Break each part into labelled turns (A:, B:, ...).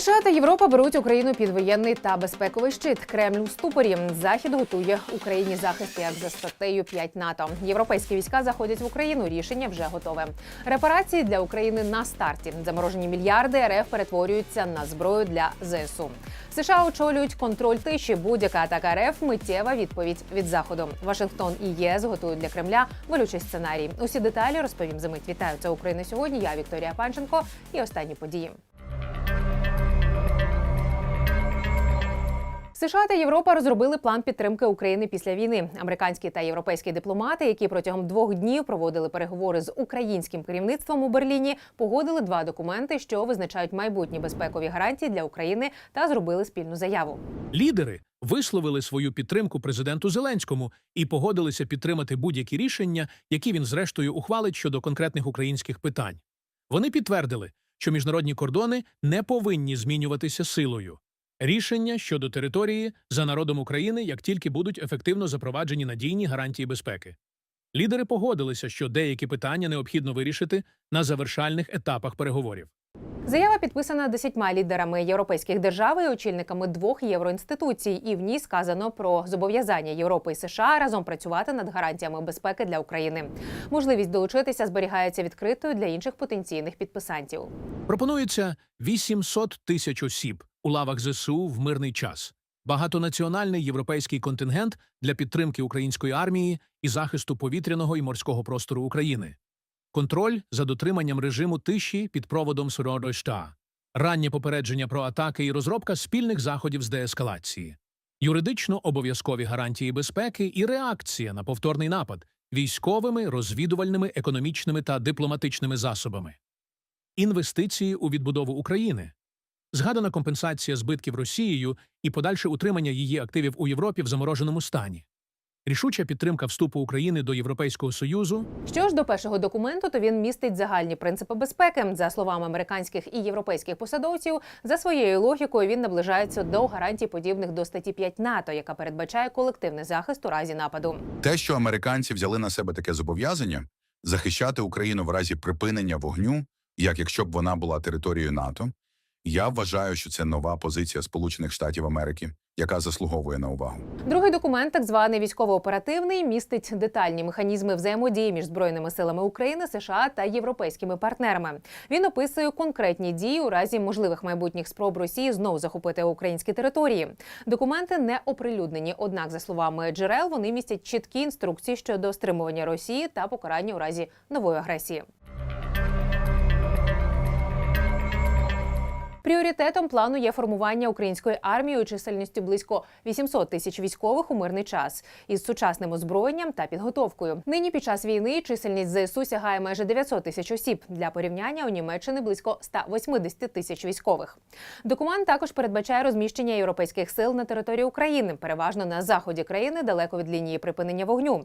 A: США та Європа беруть Україну під воєнний та безпековий щит. Кремль у ступорі. Захід готує Україні захист як за статтею 5 НАТО. Європейські війська заходять в Україну. Рішення вже готове. Репарації для України на старті. Заморожені мільярди РФ перетворюються на зброю для ЗСУ. США очолюють контроль тиші. Будь-яка атака РФ миттєва відповідь від заходу. Вашингтон і ЄС готують для Кремля болючий сценарій. Усі деталі розповім за мить. Вітаю це Україна сьогодні. Я Вікторія Панченко і останні події. США та Європа розробили план підтримки України після війни. Американські та європейські дипломати, які протягом двох днів проводили переговори з українським керівництвом у Берліні, погодили два документи, що визначають майбутні безпекові гарантії для України, та зробили спільну заяву.
B: Лідери висловили свою підтримку президенту Зеленському і погодилися підтримати будь-які рішення, які він зрештою ухвалить щодо конкретних українських питань. Вони підтвердили, що міжнародні кордони не повинні змінюватися силою. Рішення щодо території за народом України як тільки будуть ефективно запроваджені надійні гарантії безпеки. Лідери погодилися, що деякі питання необхідно вирішити на завершальних етапах переговорів.
A: Заява підписана десятьма лідерами європейських держав і очільниками двох євроінституцій, і в ній сказано про зобов'язання Європи і США разом працювати над гарантіями безпеки для України. Можливість долучитися зберігається відкритою для інших потенційних підписантів.
B: Пропонується 800 тисяч осіб у лавах ЗСУ в мирний час, багатонаціональний європейський контингент для підтримки української армії і захисту повітряного і морського простору України, контроль за дотриманням режиму тиші під проводом Суродойшта, раннє попередження про атаки і розробка спільних заходів з деескалації, юридично обов'язкові гарантії безпеки і реакція на повторний напад військовими, розвідувальними, економічними та дипломатичними засобами, інвестиції у відбудову України. Згадана компенсація збитків Росією і подальше утримання її активів у Європі в замороженому стані. Рішуча підтримка вступу України до Європейського Союзу,
A: Що ж до першого документу, то він містить загальні принципи безпеки. За словами американських і європейських посадовців, за своєю логікою він наближається до гарантій, подібних до статті 5 НАТО, яка передбачає колективний захист у разі нападу.
C: Те, що американці взяли на себе таке зобов'язання захищати Україну в разі припинення вогню, як якщо б вона була територією НАТО, я вважаю, що це нова позиція Сполучених Штатів Америки, яка заслуговує на увагу.
A: Другий документ, так званий військово-оперативний, містить детальні механізми взаємодії між збройними силами України, США та європейськими партнерами. Він описує конкретні дії у разі можливих майбутніх спроб Росії знову захопити українські території. Документи не оприлюднені, однак, за словами джерел, вони містять чіткі інструкції щодо стримування Росії та покарання у разі нової агресії. Пріоритетом плану є формування української армії у чисельністю близько 800 тисяч військових у мирний час із сучасним озброєнням та підготовкою. Нині під час війни чисельність ЗСУ сягає майже 900 тисяч осіб. Для порівняння у Німеччини близько 180 тисяч військових. Документ також передбачає розміщення європейських сил на території України, переважно на заході країни, далеко від лінії припинення вогню.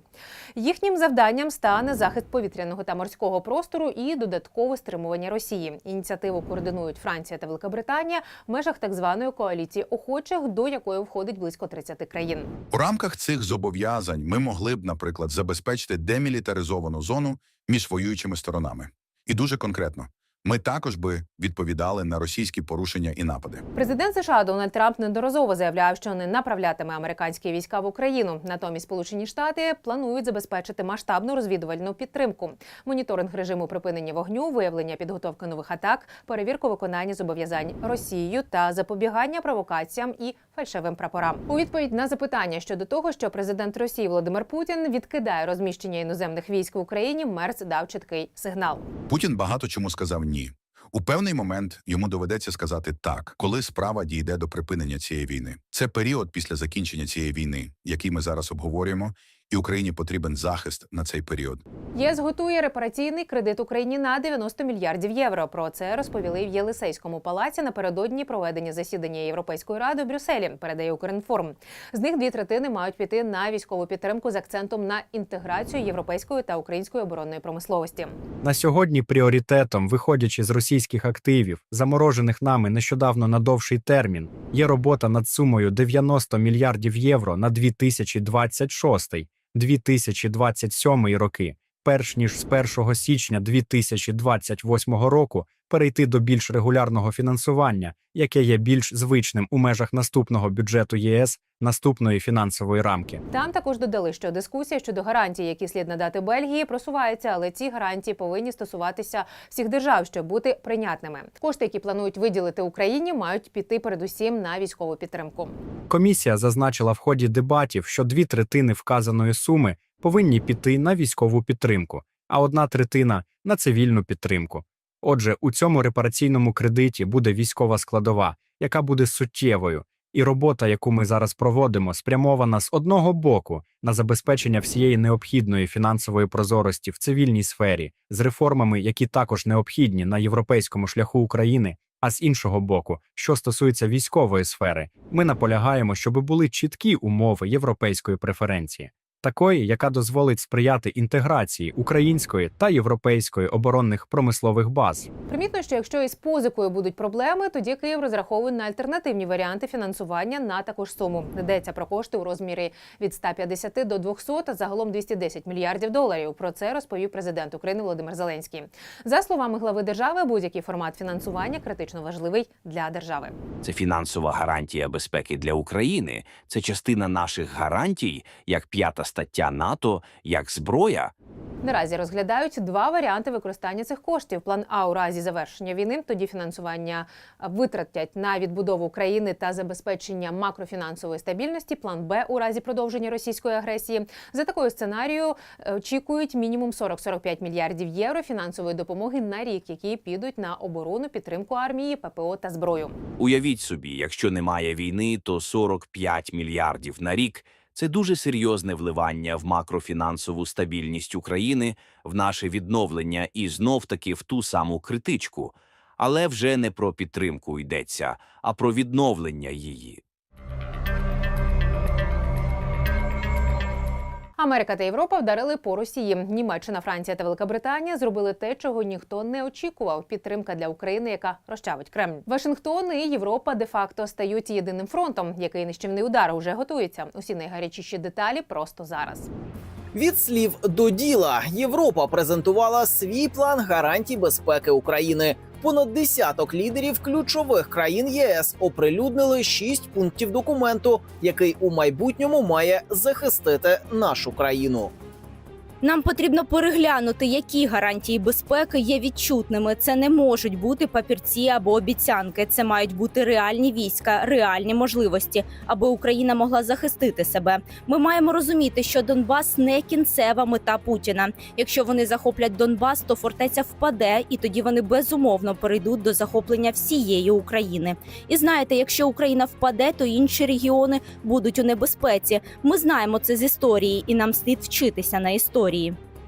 A: Їхнім завданням стане захист повітряного та морського простору і додаткове стримування Росії. Ініціативу координують Франція та Великобританія в межах так званої коаліції охочих, до якої входить близько 30 країн.
C: У рамках цих зобов'язань ми могли б, наприклад, забезпечити демілітаризовану зону між воюючими сторонами. І дуже конкретно, ми також би відповідали на російські порушення і напади.
A: Президент США Дональд Трамп неодноразово заявляв, що не направлятиме американські війська в Україну. Натомість Сполучені Штати планують забезпечити масштабну розвідувальну підтримку, моніторинг режиму припинення вогню, виявлення підготовки нових атак, перевірку виконання зобов'язань Росією та запобігання провокаціям і фальшивим прапорам. У відповідь на запитання щодо того, що президент Росії Володимир Путін відкидає розміщення іноземних військ в Україні, Мерц дав чіткий сигнал.
C: Путін багато чому сказав ні. У певний момент йому доведеться сказати так, коли справа дійде до припинення цієї війни. Це період після закінчення цієї війни, який ми зараз обговорюємо, і Україні потрібен захист на цей період.
A: ЄС готує репараційний кредит Україні на 90 мільярдів євро. Про це розповіли в Єлисейському палаці напередодні проведення засідання Європейської ради в Брюсселі. Передає Укрінформ. З них дві третини мають піти на військову підтримку з акцентом на інтеграцію європейської та української оборонної промисловості.
D: На сьогодні пріоритетом, виходячи з російських активів, заморожених нами нещодавно на довший термін, є робота над сумою 90 мільярдів євро на 2026-2027 роки, перш ніж з 1 січня 2028 року перейти до більш регулярного фінансування, яке є більш звичним у межах наступного бюджету ЄС наступної фінансової рамки.
A: Там також додали, що дискусія щодо гарантій, які слід надати Бельгії, просувається, але ці гарантії повинні стосуватися всіх держав, щоб бути прийнятними. Кошти, які планують виділити Україні, мають піти передусім на військову підтримку.
D: Комісія зазначила в ході дебатів, що дві третини вказаної суми повинні піти на військову підтримку, а одна третина на цивільну підтримку. Отже, у цьому репараційному кредиті буде військова складова, яка буде суттєвою, і робота, яку ми зараз проводимо, спрямована з одного боку на забезпечення всієї необхідної фінансової прозорості в цивільній сфері з реформами, які також необхідні на європейському шляху України. А з іншого боку, що стосується військової сфери, ми наполягаємо, щоб були чіткі умови європейської преференції, такої, яка дозволить сприяти інтеграції української та європейської оборонних промислових баз.
A: Примітно, що якщо із позикою будуть проблеми, тоді Київ розраховує на альтернативні варіанти фінансування на таку ж суму. Йдеться про кошти у розмірі від 150 до 200, а загалом 210 мільярдів доларів. Про це розповів президент України Володимир Зеленський. За словами глави держави, будь-який формат фінансування критично важливий для держави.
E: Це фінансова гарантія безпеки для України. Це частина наших гарантій, як п'ята стаття НАТО, як зброя.
A: Наразі розглядають два варіанти використання цих коштів. План А у разі завершення війни. Тоді фінансування витратять на відбудову країни та забезпечення макрофінансової стабільності. План Б у разі продовження російської агресії. За такою сценарією е, очікують мінімум 40-45 мільярдів євро фінансової допомоги на рік, які підуть на оборону, підтримку армії, ППО та зброю.
E: Уявіть собі, якщо немає війни, то 45 мільярдів на рік. Це дуже серйозне вливання в макрофінансову стабільність України, в наше відновлення і знов таки в ту саму критичку. Але вже не про підтримку йдеться, а про відновлення її.
A: Америка та Європа вдарили по Росії. Німеччина, Франція та Велика зробили те, чого ніхто не очікував. Підтримка для України, яка розчавить Кремль. Вашингтон і Європа де-факто стають єдиним фронтом, який нищівний удар уже готується. Усі найгарячіші деталі просто зараз.
F: Від слів до діла Європа презентувала свій план гарантій безпеки України. Понад десяток лідерів ключових країн ЄС оприлюднили шість пунктів документу, який у майбутньому має захистити нашу країну.
G: Нам потрібно переглянути, які гарантії безпеки є відчутними. Це не можуть бути папірці або обіцянки. Це мають бути реальні війська, реальні можливості, аби Україна могла захистити себе. Ми маємо розуміти, що Донбас не кінцева мета Путіна. Якщо вони захоплять Донбас, то фортеця впаде, і тоді вони безумовно перейдуть до захоплення всієї України. І знаєте, якщо Україна впаде, то інші регіони будуть у небезпеці. Ми знаємо це з історії, і нам слід вчитися на історії.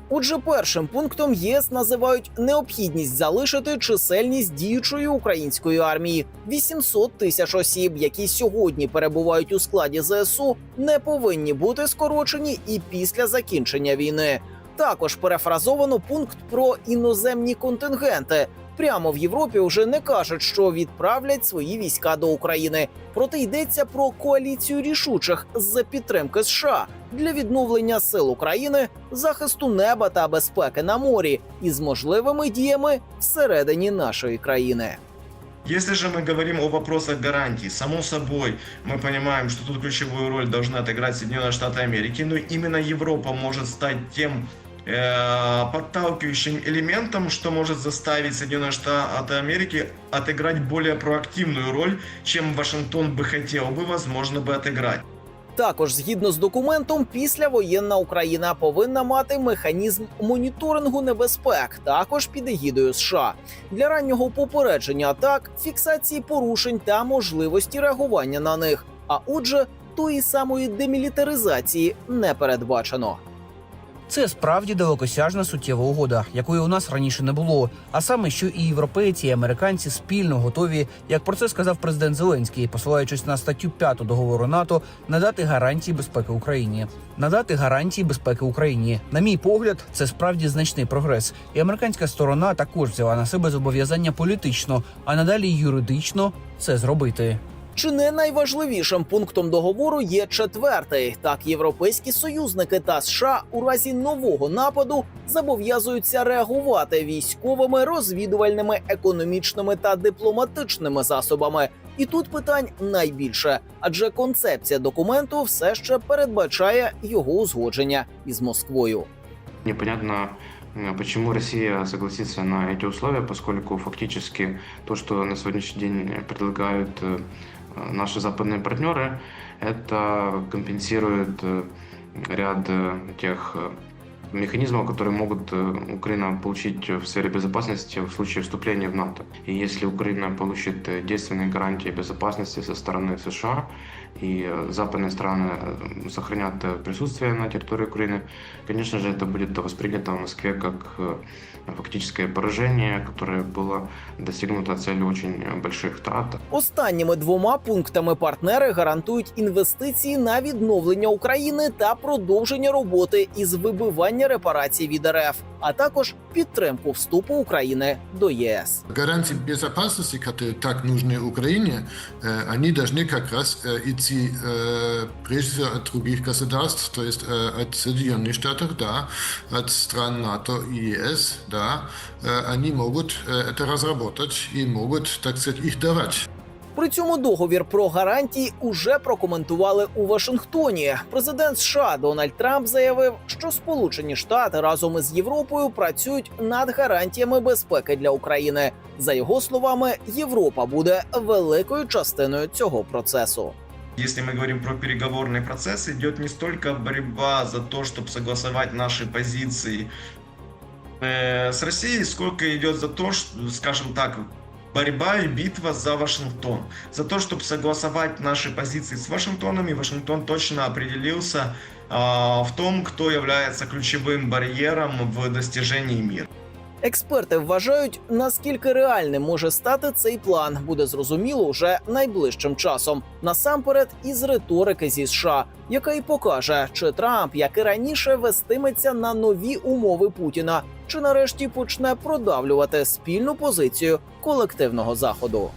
F: Отже, першим пунктом ЄС називають необхідність залишити чисельність діючої української армії 800 тисяч осіб, які сьогодні перебувають у складі ЗСУ, не повинні бути скорочені і після закінчення війни. Також перефразовано пункт про іноземні контингенти Прямо в Європі вже не кажуть, що відправлять свої війська до України. Проте йдеться про коаліцію рішучих з підтримки США для відновлення сил України, захисту неба та безпеки на морі із можливими діями всередині нашої країни.
H: Если же мы говорим о вопросах гарантий, само собой мы понимаем, что тут ключевую роль должны отыграть Соединенные Штаты Америки, но именно Европа может стать тем э, подталкивающим элементом, что может заставить Соединенные Штаты Америки отыграть более проактивную роль, чем Вашингтон бы хотел бы, возможно, бы отыграть.
F: Також, згідно з документом, післявоєнна Україна повинна мати механізм моніторингу небезпек, також під егідою США для раннього попередження атак, фіксації порушень та можливості реагування на них. А отже, тої самої демілітаризації не передбачено.
I: Це справді далекосяжна суттєва угода, якої у нас раніше не було. А саме, що і європейці, і американці спільно готові, як про це сказав президент Зеленський, посилаючись на статтю 5 договору НАТО, надати гарантії безпеки Україні. Надати гарантії безпеки Україні. На мій погляд, це справді значний прогрес. І американська сторона також взяла на себе зобов'язання політично, а надалі юридично це зробити.
F: Чи не найважливішим пунктом договору є четвертий. Так, європейські союзники та США у разі нового нападу зобов'язуються реагувати військовими, розвідувальними, економічними та дипломатичними засобами. І тут питань найбільше, адже концепція документу все ще передбачає його узгодження із Москвою.
J: Непонятно, э, почему Россия согласится на эти условия, поскольку фактически то, что на сегодняшний день предлагают э, наши западные партнеры, это компенсирует э, ряд э, тех э, механизмов, которые могут э, Украина получить в сфере безопасности в случае вступления в НАТО. И если Украина получит э, действенные гарантии безопасности со стороны США, и э, западные страны э, сохранят э, присутствие на территории Украины, конечно же, это будет воспринято в Москве как э, фактическое поражение, которое было достигнуто целью очень э, больших трат.
F: Останніми двома пунктами партнери гарантують інвестиції на відновлення України та продовження роботи із вибивання репарацій від РФ, а також підтримку вступу України до ЄС.
K: Гарантии безопасности, которые так нужны Украине, э, они должны как раз э, идти э, прежде всего от других государств, то есть э, от Соединенных Штатов, да, от стран НАТО и ЕС, да, Э, они могут э, это разработать и могут, так сказать, их давать.
F: При цьому договір про гарантії уже прокоментували у Вашингтоні. Президент США Дональд Трамп заявив, що Сполучені Штати разом із Європою працюють над гарантіями безпеки для України. За його словами, Європа буде великою частиною цього процесу.
H: Если мы говорим про переговорный процесс, идет не столько борьба за то, чтобы согласовать наши позиции э, с Россией, сколько идет за то, что, скажем так, борьба и битва за Вашингтон. За то, чтобы согласовать наши позиции с Вашингтоном, и Вашингтон точно определился а, в том, кто является ключевым барьером в достижении мира.
F: Експерти вважають, наскільки реальним може стати цей план, буде зрозуміло вже найближчим часом. Насамперед, із риторики зі США, яка й покаже, чи Трамп, як і раніше, вестиметься на нові умови Путіна, чи нарешті почне продавлювати спільну позицію колективного заходу.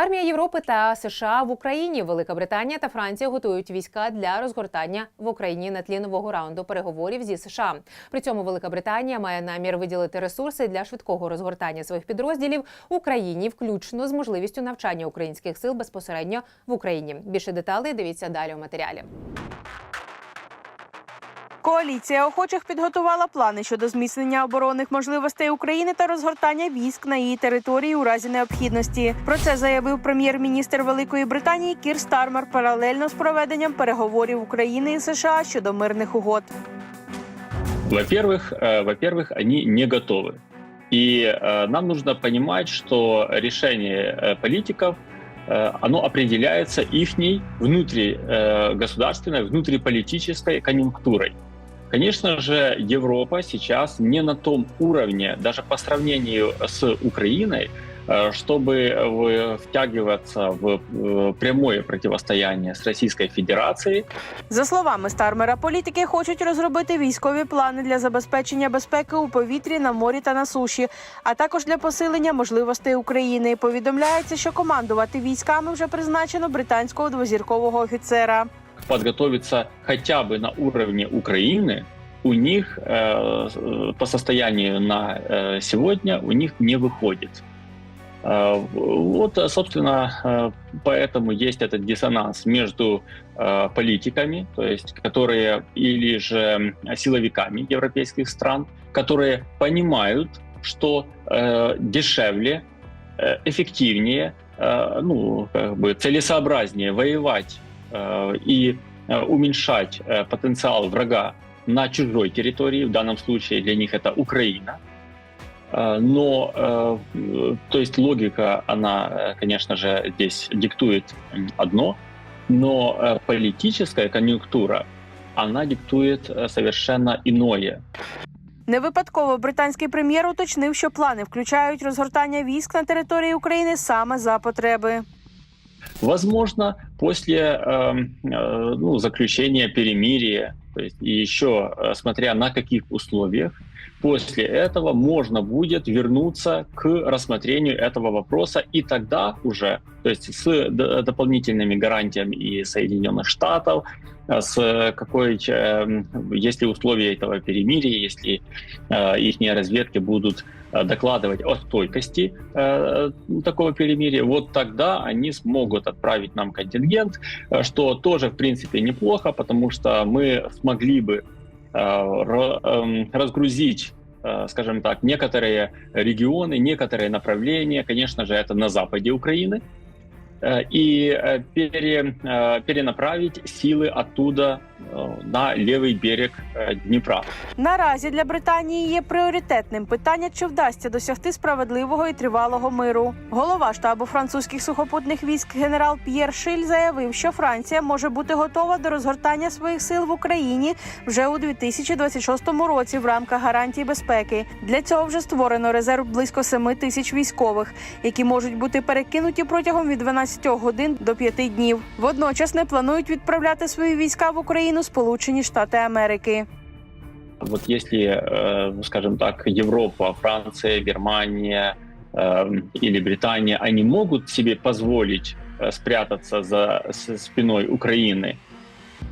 A: Армія Європи та США в Україні, Велика Британія та Франція готують війська для розгортання в Україні на тлі нового раунду переговорів зі США. При цьому Велика Британія має намір виділити ресурси для швидкого розгортання своїх підрозділів Україні, включно з можливістю навчання українських сил безпосередньо в Україні. Більше деталей дивіться далі у матеріалі.
L: Коаліція охочих підготувала плани щодо зміцнення оборонних можливостей України та розгортання військ на її території у разі необхідності. Про це заявив прем'єр-міністр Великої Британії Кір Стармер паралельно з проведенням переговорів України і США щодо мирних угод.
M: Во-первых, э, во-первых, они не готовы. И э, нам нужно понимать, что решение э, политиков э, оно определяется ихней внутригосударственной, внутриполитической конъюнктурой. Конечно же, Европа сейчас не на том уровне, даже по сравнению с Украиной, э, чтобы э, втягиваться в э, прямое противостояние с Российской Федерацией.
L: За словами Стармера, політики хочуть розробити військові плани для забезпечення безпеки у повітрі, на морі та на суші, а також для посилення можливостей України. Повідомляється, що командувати військами вже призначено британського двозіркового офіцера.
M: Подготовиться хотя бы на уровне Украины, у них э, с- по состоянию на э, сегодня у них не выходит. Э, Вот, э, собственно, э, поэтому есть этот диссонанс между э, политиками, то есть которые или же силовиками европейских стран, которые понимают, что э, дешевле, э, эффективнее, э, ну, как бы целесообразнее воевать э, и э, уменьшать э, потенциал врага на чужой территории, в данном случае для них это Украина, Э, Но, э, э, то есть логика, она, э, конечно же, здесь диктует м, одно, но э, политическая конъюнктура, она диктует э, совершенно иное.
L: Не випадково британський прем'єр уточнив, що плани включають розгортання військ на території України саме за потреби.
M: Возможно, после э, э, ну, заключения перемирия, то есть и еще э, смотря на каких условиях, после этого можно будет вернуться к рассмотрению этого вопроса, и тогда уже, то есть с дополнительными гарантиями и Соединенных Штатов, с какой, э, если условия этого перемирия, если э, их разведки будут э, докладывать о стойкости э, такого перемирия, вот тогда они смогут отправить нам контингент, э, что тоже, в принципе, неплохо, потому что мы смогли бы э, эм, разгрузить э, скажем так, некоторые регионы, некоторые направления, конечно же, это на западе Украины, э, и э, пере, э, перенаправить силы оттуда э, на левый берег э, Днепра.
L: Наразі для Британії є пріоритетним питання, чи вдасться досягти справедливого і тривалого миру. Голова штабу французьких сухопутних військ генерал П'єр Шиль заявив, що Франція може бути готова до розгортання своїх сил в Україні вже у 2026 році в рамках гарантій безпеки. Для цього вже створено резерв близько 7 тисяч військових, які можуть бути перекинуті протягом від 12 годин до 5 днів. Водночас не планують відправляти свої війська в Україну Сполучені Штати Америки.
M: Вот если, э, скажем так, Европа, Франция, Германия э, или Британия, они могут себе позволить э, спрятаться за с- спиной Украины,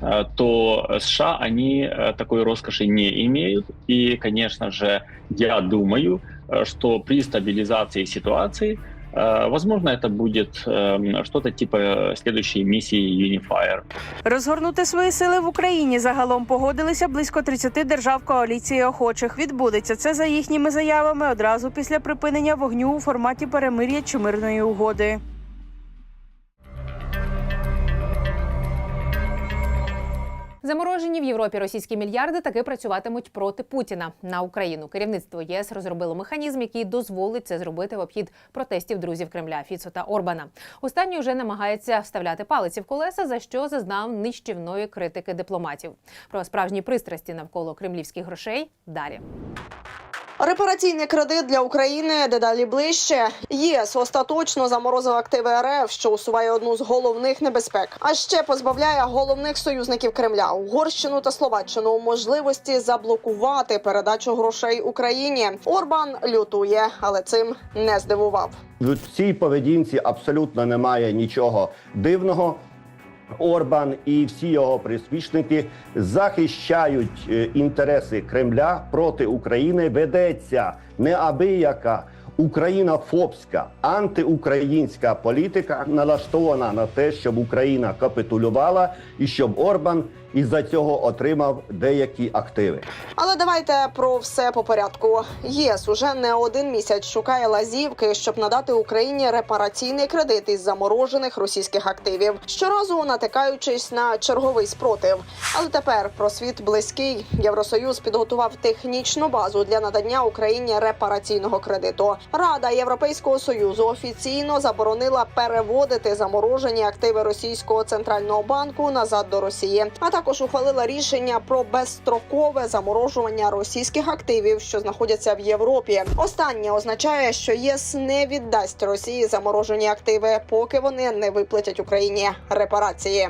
M: э, то США, они э, такой роскоши не имеют. И, конечно же, я думаю, э, что при стабилизации ситуации, э, возможно, это будет э, что-то типа э, следующей миссии Unifier.
L: Розгорнути свої сили в Україні загалом погодилися близько 30 держав коаліції охочих. Відбудеться це за їхніми заявами одразу після припинення вогню у форматі перемир'я чи мирної угоди.
A: Заморожені в Європі російські мільярди таки працюватимуть проти Путіна на Україну. Керівництво єС розробило механізм, який дозволить це зробити в обхід протестів друзів Кремля Фіцо та Орбана. Останній вже намагається вставляти палиці в колеса, за що зазнав нищівної критики дипломатів. Про справжні пристрасті навколо кремлівських грошей далі.
N: Репараційний кредит для України дедалі ближче. ЄС остаточно заморозив активи РФ, що усуває одну з головних небезпек. А ще позбавляє головних союзників Кремля Угорщину та Словаччину можливості заблокувати передачу грошей Україні. Орбан лютує, але цим не здивував.
O: В цій поведінці абсолютно немає нічого дивного. Орбан і всі його приспішники захищають е, інтереси Кремля проти України. Ведеться неабияка українофобська антиукраїнська політика, налаштована на те, щоб Україна капітулювала і щоб Орбан із-за цього отримав деякі активи.
N: Але давайте про все по порядку. ЄС уже не один місяць шукає лазівки, щоб надати Україні репараційний кредит із заморожених російських активів, щоразу натикаючись на черговий спротив. Але тепер про світ близький Євросоюз підготував технічну базу для надання Україні репараційного кредиту. Рада Європейського союзу офіційно заборонила переводити заморожені активи російського центрального банку назад до Росії, а також ухвалила рішення про безстрокове заморожування російських активів, що знаходяться в Європі. Останнє означає, що ЄС не віддасть Росії заморожені активи, поки вони не виплатять Україні репарації.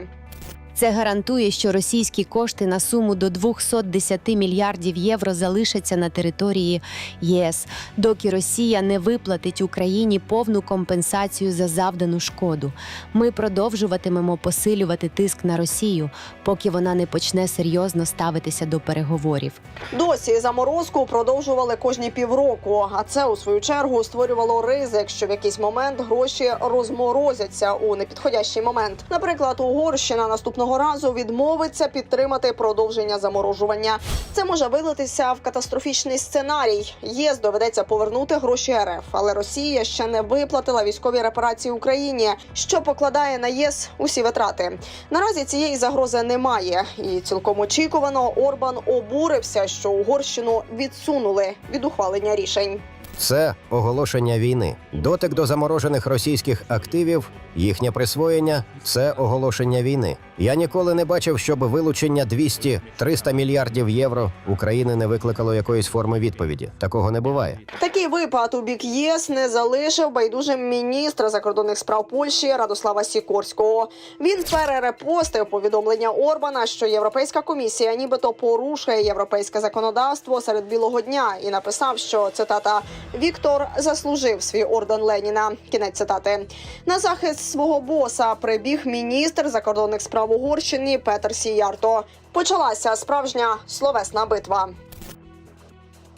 P: Це гарантує, що російські кошти на суму до 210 мільярдів євро залишаться на території ЄС, доки Росія не виплатить Україні повну компенсацію за завдану шкоду. Ми продовжуватимемо посилювати тиск на Росію, поки вона не почне серйозно ставитися до переговорів.
N: Досі заморозку продовжували кожні півроку. А це у свою чергу створювало ризик, що в якийсь момент гроші розморозяться у непідходящий момент. Наприклад, Угорщина наступного разу відмовиться підтримати продовження заморожування. Це може вилитися в катастрофічний сценарій. ЄС доведеться повернути гроші РФ, але Росія ще не виплатила військові репарації Україні, що покладає на ЄС усі витрати. Наразі цієї загрози немає, і цілком очікувано Орбан обурився, що Угорщину відсунули від ухвалення рішень.
Q: Це оголошення війни. Дотик до заморожених російських активів, їхнє присвоєння це оголошення війни. Я ніколи не бачив, щоб вилучення 200-300 мільярдів євро України не викликало якоїсь форми відповіді. Такого не буває.
N: Такий випад у бік ЄС не залишив байдужим міністра закордонних справ Польщі Радослава Сікорського. Він перерепостив повідомлення Орбана, що Європейська комісія нібито порушує європейське законодавство серед білого дня, і написав, що цитата Віктор заслужив свій орден Леніна. Кінець цитати на захист свого боса прибіг міністр закордонних справ Угорщини Петер Сіярто. Почалася справжня словесна битва.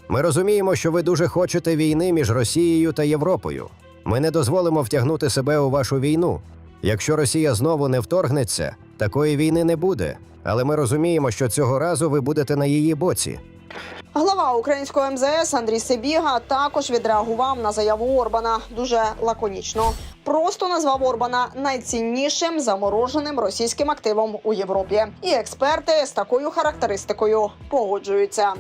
Q: Ми розуміємо, що ви дуже хочете війни між Росією та Європою. Ми не дозволимо втягнути себе у вашу війну. Якщо Росія знову не вторгнеться, такої війни не буде. Але ми розуміємо, що цього разу ви будете на її боці.
N: Глава українського МЗС Андрій Сибіга також відреагував на заяву Орбана дуже лаконічно. Просто назвав Орбана найціннішим замороженим російським активом у Європі. І експерти з такою характеристикою погоджуються.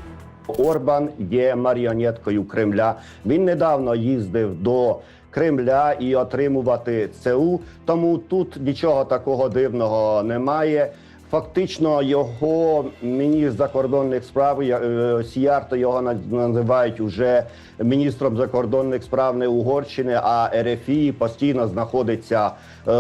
O: Орбан є маріонеткою Кремля. Він недавно їздив до Кремля і отримувати ЦУ. Тому тут нічого такого дивного немає. Фактично, його міністр закордонних справ я- то Сіярто його називають уже міністром закордонних справ не Угорщини, а РФІ постійно знаходиться е,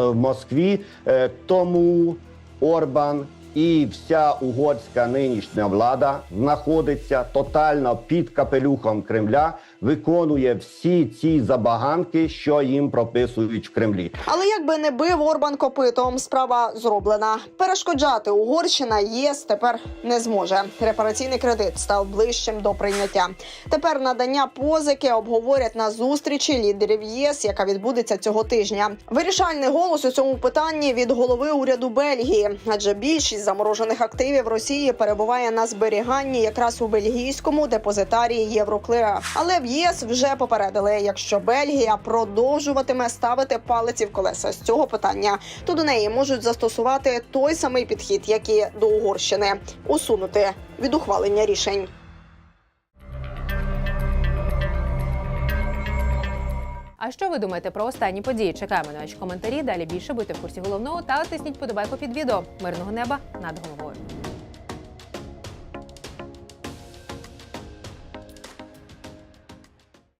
O: в Москві. Е, Тому Орбан і вся угорська нинішня влада знаходиться тотально під капелюхом Кремля, виконує всі ці забаганки, що їм прописують в Кремлі.
N: Але як би не бив Орбан копитом, справа зроблена. Перешкоджати Угорщина ЄС тепер не зможе. Репараційний кредит став ближчим до прийняття. Тепер надання позики обговорять на зустрічі лідерів ЄС, яка відбудеться цього тижня. Вирішальний голос у цьому питанні від голови уряду Бельгії, адже більшість заморожених активів Росії перебуває на зберіганні якраз у бельгійському депозитарії Євроклира. Але в ЄС вже попередили, якщо Бельгія продовжуватиме ставити палиці в колеса з цього питання, то до неї можуть застосувати той самий підхід, як і до Угорщини усунути від ухвалення рішень.
A: А що ви думаєте про останні події? Чекаємо на ваші коментарі. Далі більше будьте в курсі головного та тисніть подобайку під відео. Мирного неба над головою.